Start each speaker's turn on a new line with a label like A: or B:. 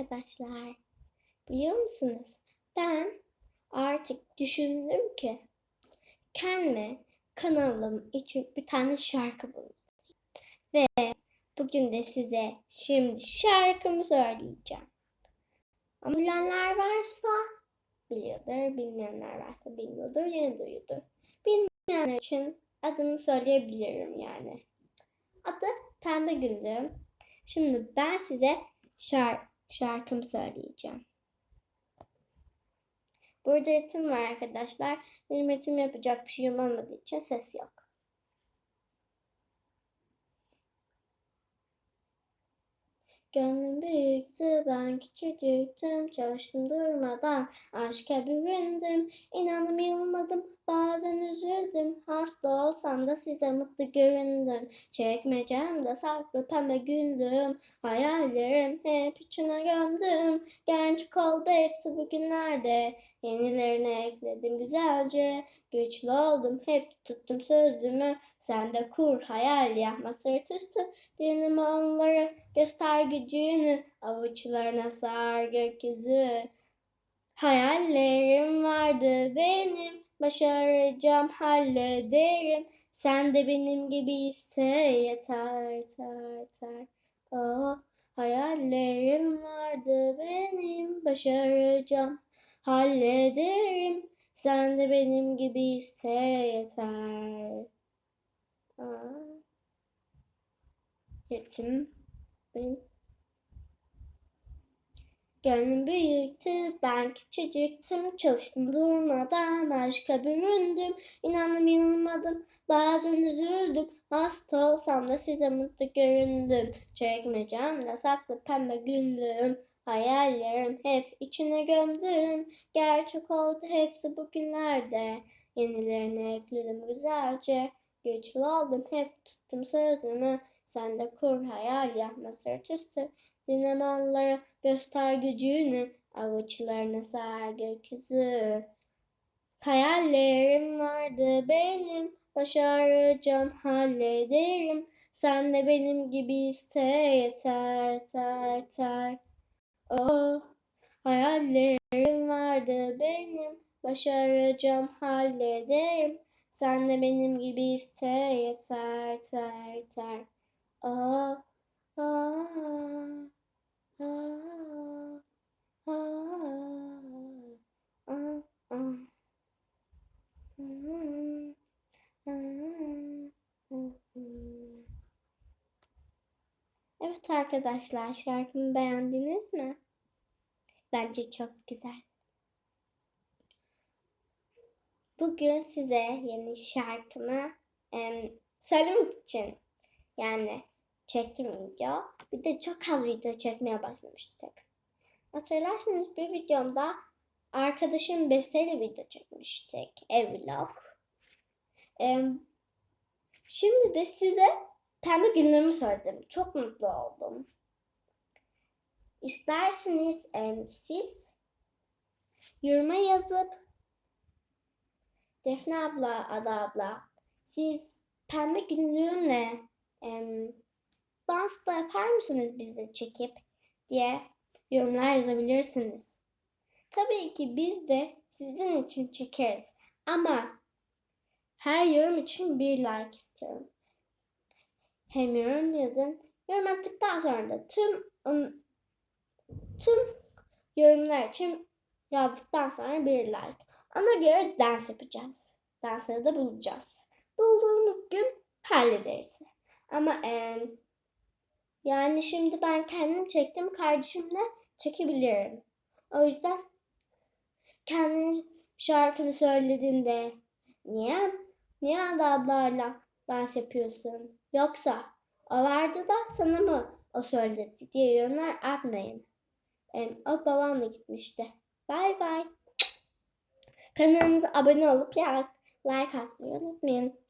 A: arkadaşlar. Biliyor musunuz? Ben artık düşündüm ki kendime kanalım için bir tane şarkı buldum. Ve bugün de size şimdi şarkımı söyleyeceğim. Ama bilenler varsa biliyordur, bilmeyenler varsa bilmiyordur, yeni duyuyordur. Bilmeyenler için adını söyleyebilirim yani. Adı Pembe Gündüm. Şimdi ben size şar şarkımı söyleyeceğim. Burada ritim var arkadaşlar. Benim ritim yapacak bir şeyim olmadığı için ses yok. Gönlüm büyüktü, ben küçücüktüm, çalıştım durmadan, aşka büründüm, inandım yılmadım, bazen üzüldüm, hasta olsam da size mutlu göründüm, çekmecemde saklı pembe güldüm, hayallerim hep içine gömdüm, genç oldu hepsi bugünlerde, yenilerine ekledim güzelce, güçlü oldum, hep tuttum sözümü, sen de kur hayal yapma sırt üstü, dilim onları göster gücünü, avuçlarına sar gökyüzü. Hayallerim vardı benim, başaracağım hallederim. Sen de benim gibi iste yeter yeter. Oh, hayallerim vardı benim, başaracağım hallederim. Sen de benim gibi iste yeter. Aa. Ritim benim. Gönlüm büyüktü, ben küçücüktüm, çalıştım durmadan, aşka büründüm, inandım yılmadım, bazen üzüldüm, hasta olsam da size mutlu göründüm, çekmecemde saklı pembe güldüm, hayallerim hep içine gömdüm, gerçek oldu hepsi bugünlerde, yenilerini ekledim güzelce, güçlü oldum hep tuttum sözümü, sen de kur hayal yapma sırt üstü, dinleme onları, göster gücünü, avuçlarına sar gökyüzü. Hayallerim vardı benim, başaracağım hallederim. Sen de benim gibi iste yeter yeter yeter. Oh, hayallerim vardı benim, başaracağım hallederim. Sen de benim gibi iste yeter yeter yeter. Ah, ah. Hmm, hmm, hmm, hmm. Evet arkadaşlar şarkımı beğendiniz mi? Bence çok güzel. Bugün size yeni şarkımı em, söylemek için yani çektim video. Bir de çok az video çekmeye başlamıştık. Hatırlarsanız bir videomda arkadaşım besteli video çekmiştik. Evlog. Em, şimdi de size pembe günlüğümü söyledim. Çok mutlu oldum. İsterseniz em, siz yoruma yazıp Defne abla, Ada abla siz pembe günlüğümle em, dans da yapar mısınız bizde çekip diye yorumlar yazabilirsiniz. Tabii ki biz de sizin için çekeriz ama her yorum için bir like istiyorum. Hem yorum yazın. Yorum attıktan sonra da tüm tüm yorumlar için yazdıktan sonra bir like. Ona göre dans yapacağız. Dansları da bulacağız. Bulduğumuz gün hallederiz. Ama em, yani şimdi ben kendim çektim kardeşimle çekebilirim. O yüzden kendin şarkını söylediğinde niye niye Ada ablayla dans yapıyorsun? Yoksa o vardı da sana mı o söyledi diye yorumlar atmayın. Em, o babamla gitmişti. Bay bay. Kanalımıza abone olup like atmayı unutmayın.